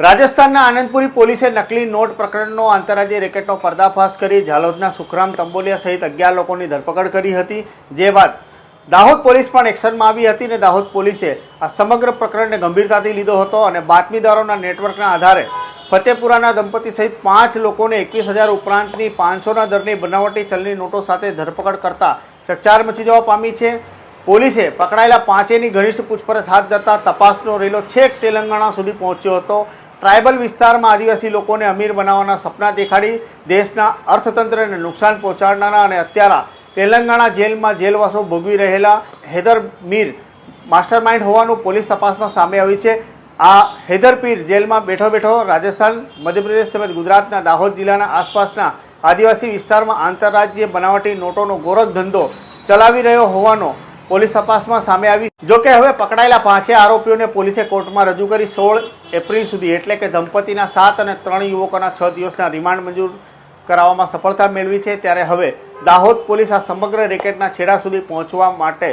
રાજસ્થાનના આનંદપુરી પોલીસે નકલી નોટ પ્રકરણનો આંતરરાજ્ય રેકેટનો પર્દાફાશ કરી ઝાલોદના સુખરામ તંબોલિયા સહિત અગિયાર લોકોની ધરપકડ કરી હતી. જે બાદ દાહોદ પોલીસ પણ એક્શનમાં આવી હતી અને દાહોદ પોલીસે આ સમગ્ર પ્રકરણને ગંભીરતાથી લીધો હતો અને બાતમીદારોના નેટવર્કના આધારે ફતેપુરાના દંપતી સહિત પાંચ લોકોને એકવીસ હજાર ઉપરાંતની પાંચસોના દરની બનાવટી ચલણી નોટો સાથે ધરપકડ કરતા ચકચાર મચી જવા પામી છે. પોલીસે પકડાયેલા પાંચેની ઘનિષ્ઠ પૂછપરછ હાથ ધરતા તપાસનો રેલો છેક તેલંગાણા સુધી પહોંચ્યો હતો. ટ્રાઇબલ વિસ્તારમાં આદિવાસી લોકોને અમીર બનાવવાના સપના દેખાડી દેશના અર્થતંત્રને નુકસાન પહોંચાડનારા અને અત્યારે તેલંગાણા જેલમાં જેલવાસો ભોગવી રહેલા હૈદર મીર માસ્ટરમાઇન્ડ હોવાનું પોલીસ તપાસમાં સામે આવ્યું છે. આ હૈદર પીર જેલમાં બેઠો બેઠો રાજસ્થાન, મધ્યપ્રદેશ તેમજ ગુજરાતના દાહોદ જિલ્લાના આસપાસના આદિવાસી વિસ્તારમાં આંતરરાજ્ય બનાવટી નોટોનો ગોરખ ધંધો ચલાવી રહ્યો હોવાનો પોલીસ તપાસમાં સામે આવી. જો કે હવે પકડાયેલા પાંચે આરોપીઓને પોલીસે કોર્ટમાં રજૂ કરી સોળ એપ્રિલ સુધી, એટલે કે દંપતીના સાત અને ત્રણ યુવકોના છ દિવસના રિમાન્ડ મંજૂર કરાવવામાં સફળતા મેળવી છે. ત્યારે હવે દાહોદ પોલીસ આ સમગ્ર રેકેટના છેડા સુધી પહોંચવા માટે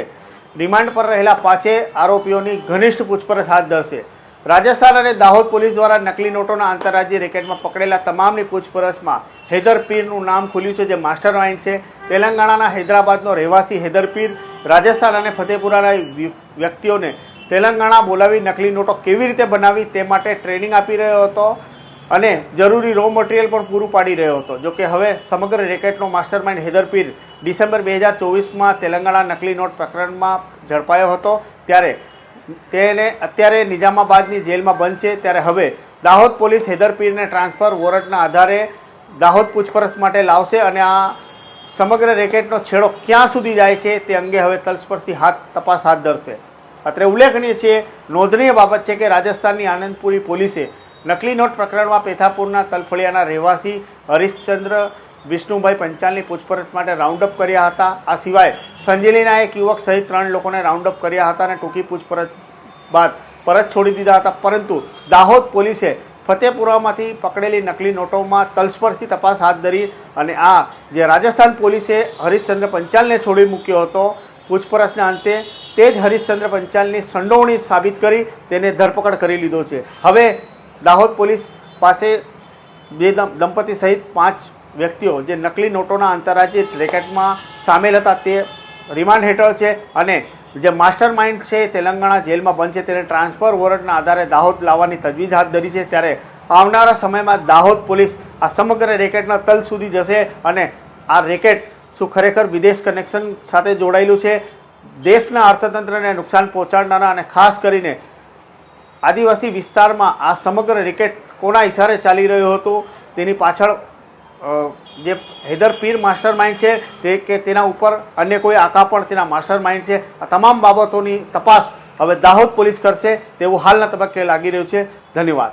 રિમાન્ડ પર રહેલા પાંચે આરોપીઓની ઘનિષ્ઠ પૂછપરછ હાથ ધરશે. રાજસ્થાન અને દાહોદ પોલીસ દ્વારા નકલી નોટોના આંતરરાજ્ય રેકેટમાં પકડેલા તમામની પૂછપરછમાં હૈદર પીરનું નામ ખુલ્યું છે, જે માસ્ટર માઇન્ડ છે. તેલંગાણાના હૈદરાબાદનો રહેવાસી હૈદરપીર, રાજસ્થાન અને ફતેપુરાના વ્યક્તિઓને તેલંગાણા બોલાવી નકલી નોટો કેવી રીતે બનાવી તે માટે ટ્રેનિંગ આપી રહ્યો હતો અને જરૂરી રો મટીરિયલ પણ પૂરું પાડી રહ્યો હતો. જો કે હવે સમગ્ર રેકેટનો માસ્ટર માઇન્ડ હૈદરપીર ડિસેમ્બર બે હજાર ચોવીસમાં તેલંગાણા નકલી નોટ પ્રકરણમાં ઝડપાયો હતો. ત્યારે તેને અત્યારે નિઝામાબાદની જેલમાં બંધ છે. ત્યારે હવે દાહોદ પોલીસ હૈદરપીરને ટ્રાન્સફર વોરંટના આધારે દાહોદ પૂછપરછ માટે લાવશે અને આ સમગ્ર રેકેટનો છેડો ક્યાં સુધી જાય છે તે અંગે હવે તલસ્પર્શી હાથ તપાસ હાથ ધરશે. અત્રે ઉલ્લેખનીય છે, નોંધનીય બાબત છે કે રાજસ્થાનની આનંદપુરી પોલીસે નકલી નોટ પ્રકરણમાં પેથાપુરના તલફળિયાના રહેવાસી હરીશચંદ્ર વિષ્ણુભાઈ પંચાલની પૂછપરછ માટે રાઉન્ડઅપ કર્યા હતા. આ સિવાય સંજેલીના એક યુવક સહિત ત્રણ લોકોને રાઉન્ડઅપ કર્યા હતા અને ટૂંકી પૂછપરછ બાદ પરત છોડી દીધા હતા. પરંતુ દાહોદ પોલીસે ફતેપુરામાંથી પકડેલી નકલી નોટોમાં તલસ્પર્શી તપાસ હાથ ધરી અને આ જે રાજસ્થાન પોલીસે હરીશચંદ્ર પંચાલને છોડી મૂક્યો હતો, પૂછપરછના અંતે તે જ હરીશચંદ્ર પંચાલની સંડોવણી સાબિત કરી તેને ધરપકડ કરી લીધો છે. હવે દાહોદ પોલીસ પાસે બે દંપતી સહિત પાંચ વ્યક્તિઓ જે નકલી નોટોના આંતરરાજ્ય રેકેટમાં સામેલ હતા તે રિમાન્ડ હેઠળ છે અને જે માસ્ટર માઇન્ડ છે તેલંગાણા જેલમાં છે. તેને ટ્રાન્સફર વોરંટના આધારે દાહોદ લાવવાની તજવીજ હાથ ધરી છે. ત્યારે આવનારા સમયમાં દાહોદ પોલીસ આ સમગ્ર રેકેટના તલ સુધી જશે અને આ રેકેટ શું ખરેખર વિદેશ કનેક્શન સાથે જોડાયેલું છે? દેશના અર્થતંત્રને નુકસાન પહોંચાડનારા અને ખાસ કરીને આદિવાસી વિસ્તારમાં આ સમગ્ર રેકેટ કોના ઇશારે ચાલી રહ્યો હતો? તેની પાછળ જે હૈદર પીર માસ્ટર માઇન્ડ છે, તે કે તેના ઉપર અન્ય કોઈ આકા પણ તેના માસ્ટર માઇન્ડ છે, આ તમામ બાબતોની તપાસ હવે દાહોદ પોલીસ કરશે તેવું હાલના તબક્કે લાગી રહ્યું છે. ધન્યવાદ.